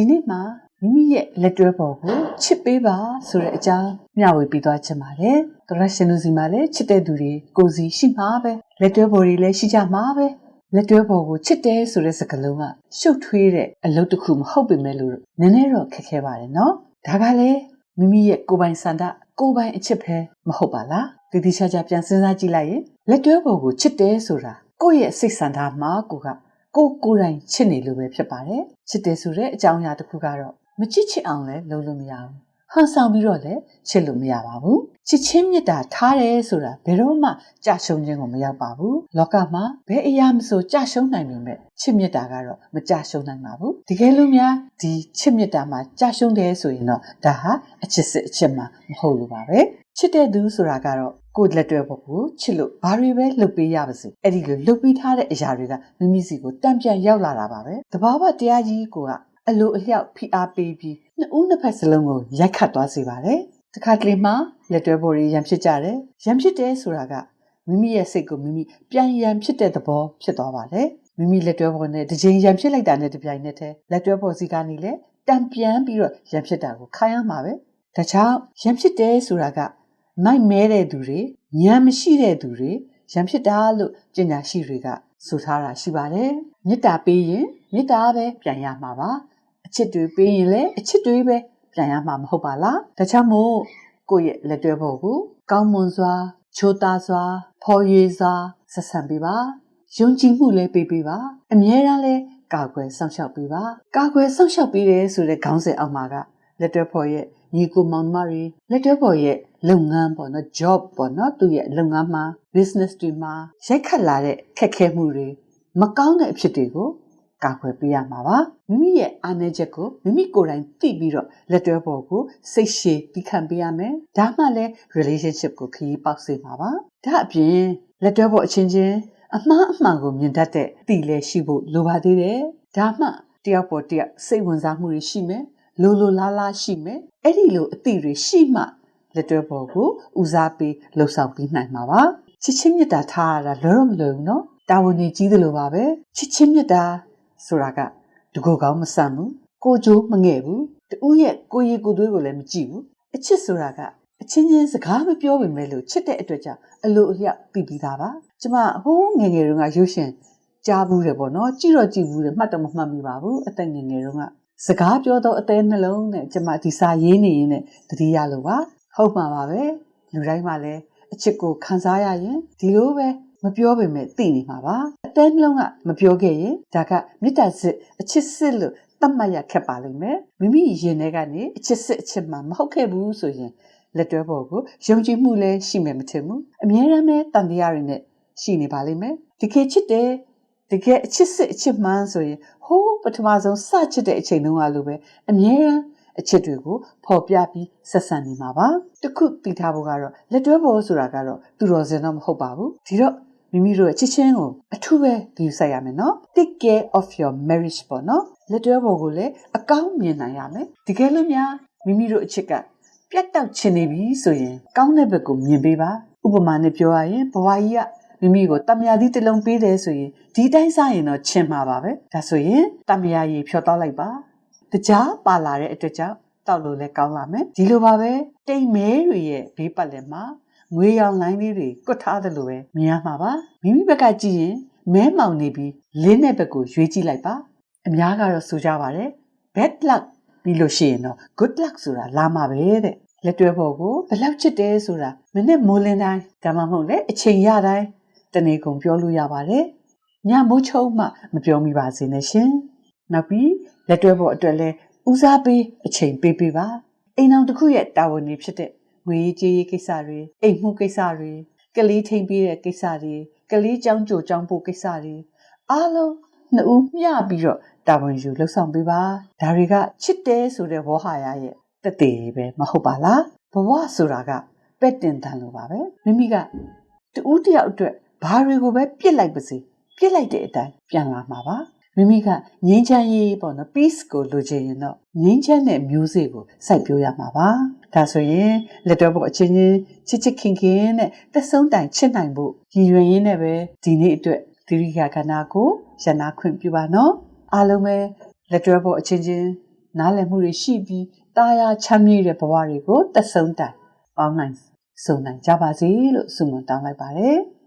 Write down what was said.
ဒီနေ့မှာမိမိရဲ့လက်တွဲပေါ်ကိုချစ်ပေးပါဆိုတဲ့အကြောင်းမျှဝေပေးသွားချင်ပါတယ်။သောရရှင်လူစီမှာလည်းချစ်တဲ့သူတွေကိုယ်စီရှိမှာပဲလက်တွဲပေါ်တွေလည်းရှိကြမှာပဲလက်တွဲပေါ်ကိုချစ်တယ်ဆိုတဲ့စကားလုံးကရှုပ်ထွေးတဲ့အလုပ်တစ်ခုမဟုတ်ပေမဲ့လို့နည်းနည်းတော့ခက်ခဲပါတယ်နော်။ဒါကလည်းမိမိရဲ့ကိုယ်ပိုင်စန္ဒကိုယ်ပိုင်အချစ်ပဲမဟုတ်ပါလား။ဒီတိချာချာပြန်စဉ်းစားကြည့်လိုက်ရင်လက်တွဲပေါ်ကိုချစ်တယ်ဆိုတာကိုယ့်ရဲ့စိတ်ဆန္ဒမှာကိုက ကိုကိုယ်တိုင်ချစ်နေလို့ပဲဖြစ်ပါတယ်ချစ်တယ်ဆိုတဲ့အကြောင်းအရာတစ်ခုကတော့မချစ်ချစ်အောင်လည်းလုပ်လို့မရဘူး ဟန်ဆောင်ပြီးတော့လည်းချစ်လို့မရပါဘူးချစ်ချင်းမြတ်တာထားတယ်ဆိုတာဘယ်တော့မှကြာရှုံးခြင်းကိုမရောက်ပါဘူးလောကမှာဘယ်အရာမဆိုကြာရှုံးနိုင်ပေမဲ့ချစ်မြတ်တာကတော့မကြာရှုံးနိုင်ပါဘူးတကယ်လို့များဒီချစ်မြတ်တာမှာကြာရှုံးတယ်ဆိုရင်တော့ဒါဟာအချစ်စစ်အချစ်မှမဟုတ်လို့ပါပဲချစ်တဲ့သူဆိုတာကတော့ကိုယ်လက်တွဲဖို့ကိုချစ်လို့ဘာတွေပဲလုပ်ပေးရပါစေအဲ့ဒီလိုလုပ်ပေးထားတဲ့အရာတွေကမိမိစီကိုတံပြန်ရောက်လာတာပါပဲတဘာဝတရားကြီးက အလိုအလျောက်ဖိအားပေးပြီးနှစ်ဦးနှစ်ဖက်စလုံးကိုရိုက်ခတ်သွားစေပါတယ်တခါတလေမှလက်တွဲဖို့ရံဖြစ်ကြတယ်ရံဖြစ်တယ်ဆိုတာကမိမိရဲ့စိတ်ကိုမိမိပြန်ရံဖြစ်တဲ့သဘောဖြစ်သွားပါတယ်မိမိလက်တွဲဖို့နဲ့တစ်ချိန်ရံဖြစ်လိုက်တာနဲ့တပြိုင်နက်တည်းလက်တွဲဖို့စီကနေလေတံပြန်ပြီးတော့ရံဖြစ်တာကိုခိုင်းရမှာပဲဒါကြောင့်ရံဖြစ်တယ်ဆိုတာကမိုက်မဲတဲ့သူတွေဉာဏ်မရှိတဲ့သူတွေရံဖြစ်တာလို့ပညာရှိတွေကဆိုထားတာရှိပါတယ်မေတ္တာပေးရင်မေတ္တာပဲပြန်ရမှာပါ အချစ်တွေပေးရင်လည်းအချစ်တွေပဲပြန်ရမှာမဟုတ်ပါလားဒါကြောင့်မို့ကိုယ့်ရဲ့လက်တွဲဖို့ကိုကောင်းမွန်စွာချိုးသားစွာဖော်ရွေစွာဆက်ဆံပေးပါယုံကြည်မှုလည်းပေးပေးပါအမြဲတမ်းလည်းကာကွယ်စောင့်ရှောက်ပေးပါကာကွယ်စောင့်ရှောက်ပေးတယ်ဆိုတဲ့ခေါင်းစဉ်အောက်မှာကလက်တွဲဖို့ရဲ့ညီကိုမောင်မတွေလက်တွဲဖို့ရဲ့လုပ်ငန်းပေါ့နော် job ပေါ့နော်သူရဲ့လုပ်ငန်းမှာ business တွေမှာရိုက်ခတ်လာတဲ့ခက်ခဲမှုတွေမကောင်းတဲ့အဖြစ်တွေကို ကာကွယ်ပေးရမှာပါမိမိရဲ့အားနည်းချက်ကိုမိမိကိုယ်တိုင်သိပြီးတော့လက်တွဲပေါ်ကိုစိတ်ရှည်ပြီးခံပေးရမယ်ဒါမှလည်း relationship ကိုခရီးပေါက်စေမှာပါဒါအပြင်လက်တွဲပေါ်အချင်းချင်းအမှားအမှန်ကိုမြင်တတ်တဲ့တည်လဲရှိဖို့လိုပါသေးတယ်ဒါမှတယောက်ပေါ်တယောက်စိတ်ဝင်စားမှုတွေရှိမယ်လိုလိုလားလားရှိမယ်အဲ့ဒီလိုအသည့်တွေရှိမှလက်တွဲပေါ်ကိုဦးစားပေးလှုပ်ဆောင်ပြီးနိုင်မှာပါချစ်ချင်းမြတ်တာထားရတာလောတော့မလွယ်ဘူးနော်တာဝန်ကြီးကြီးသလိုပါပဲချစ်ချင်းမြတ်တာ ဆိုတာကတကူကောင်းမဆန်ဘူးကိုကြိုးမငဲ့ဘူးတူရဲ့ကိုရီကိုသွေးကိုလည်းမကြည့်ဘူးအချစ်ဆိုတာကအချင်းချင်းစကားမပြောပေမဲ့လို့ချစ်တဲ့အတွက်ကြောင့်အလိုအလျောက်ပြီးပြီးသားပါကျမဟိုးငယ်ငယ်တုန်းကရုပ်ရှင်ကြားဘူးတယ်ပေါ့နော်ကြည့်တော့ကြည့်ဘူးတယ်မှတ်တော့မမှတ်မိပါဘူးအသက်ငယ်ငယ်တုန်းကစကားပြောတော့အသေးနှလုံးနဲ့ကျမဒီစာရေးနေရင်နဲ့တတိယလို့ပါဟုတ်မှာပါပဲလူတိုင်းမှာလည်းအချစ်ကိုခံစားရရင်ဒီလိုပဲမပြောပေမဲ့သိနေမှာပါ အတဲနှလုံးကမပြောခဲ့ရင်ဒါကမေတ္တာစစ်အချစ်စစ်လို့သတ်မှတ်ရခက်ပါလိမ့်မယ်မိမိရင်ထဲကနေအချစ်စစ်အချစ်မှမဟုတ်ခဲ့ဘူးဆိုရင်လက်တွဲပေါ်ကိုယုံကြည်မှုလည်းရှိမယ်မထင်ဘူးအမြဲတမ်းပဲတန်တရားတွေနဲ့ရှိနေပါလိမ့်မယ်ဒီခေတ်ချစ်တယ်တကယ်အချစ်စစ်အချစ်မှန်းဆိုရင်ဟိုးပထမဆုံးစချစ်တဲ့အချိန်တုန်းကလိုပဲအမြဲတမ်းအချစ်တွေကိုဖော်ပြပြီးဆက်ဆံနေမှာပါတခုသိထားဖို့ကတော့လက်တွဲဖို့ဆိုတာကတော့သူတော်စင်တော့မဟုတ်ပါဘူးဒီတော့ မိမိတို့ရဲ့ချစ်ချင်းကိုအထူးပဲဒီဆိုင်ရမယ်နော် take care of your marriage ပေါ့နော်လက်တွဲဖို့ကိုလည်းအကောင်းမြင်နိုင်ရမယ်တကယ်လို့များမိမိတို့အချစ်ကပြတ်တောက်ချင်နေပြီဆိုရင်ကောင်းတဲ့ဘက်ကိုမြင်ပေးပါဥပမာနဲ့ပြောရရင်ဘဝကြီးကမိမိကိုတမယာသီးတစ်လုံးပေးတယ်ဆိုရင်ဒီတိုင်းစားရင်တော့ချင်မှာပါပဲဒါဆိုရင်တမယာရည်ဖြောတော့လိုက်ပါတကြားပါလာတဲ့အတွက်ကြောင့်တောက်လို့လည်းကောင်းလာမယ်ဒီလိုပါပဲတိမ်မဲတွေရဲ့ဘေးပတ်လည်မှာ ငွေရောင်လိုင်းလေးတွေကွတ်ထားသလိုပဲမြင်ရမှာပါမိမိဘက်ကကြည့်ရင်မဲမောင်နေပြီးလင်းတဲ့ဘက်ကိုရွေးကြည့်လိုက်ပါအများကတော့ဆိုကြပါတယ် bad luck ပြီးလို့ရှိရင်တော့ good luck ဆိုတာလာမှာပဲတဲ့လက်တွဲဖို့ကိုဘယ်လောက်ချစ်တယ်ဆိုတာမနဲ့မိုးလင်းတိုင်းဒါမှမဟုတ်လေအချိန်ရတိုင်းတနေ့ကုန်ပြောလို့ရပါတယ်ညမိုးချုံမှမပြောမိပါစေနဲ့ရှင်နောက်ပြီးလက်တွဲဖို့အတွက်လဲဦးစားပေးအချိန်ပေးပေးပါအိမ်အောင်တစ်ခုရဲ့တာဝန်တွေဖြစ်တဲ့ ငွေကြေးရေးကိစ္စတွေအိမ်မှုကိစ္စတွေကလေးထိန်ပြီးတဲ့ကိစ္စတွေကလေးကြောင်းကြိုကြောင်းဖို့ကိစ္စတွေအားလုံးနှစ်ဦးမျှပြီးတော့တာဝန်ယူလှုပ်ဆောင်ပေးပါဒါတွေကချစ်တယ်ဆိုတဲ့ဝေါ်ဟာရရဲ့တသေးပဲမဟုတ်ပါလားဘဝဆိုတာကပက်တင်တန်လိုပါပဲမိမိကတူးတယောက်အတွက်ဘာတွေကိုပဲပြစ်လိုက်ပါစေပြစ်လိုက်တဲ့အတိုင်းပြန်လာမှာပါ မိမိကငင်းချမ်းရေးပေါ့နော် peace ကိုလိုချင်ရင်တော့ငင်းချမ်းတဲ့မျိုးစေ့ကိုစိုက်ပျိုးရမှာပါဒါဆိုရင်လက်တော်ပေါ်အချင်းချင်းချစ်ချစ်ခင်ခင်နဲ့သက်ဆုံးတိုင်ချစ်နိုင်ဖို့ရည်ရွယ်ရင်းနဲ့ပဲဒီနေ့အတွက်သီရိယာကနာကိုရနာခွင့်ပြုပါနော်အားလုံးပဲလက်တော်ပေါ်အချင်းချင်းနားလည်မှုတွေရှိပြီးတာယာချမ်းမြေ့တဲ့ဘဝတွေကိုတက်ဆုံးတိုင်ပေါင်းနိုင်စုံနိုင်ကြပါစေလို့ဆုမွန်တောင်းလိုက်ပါတယ်။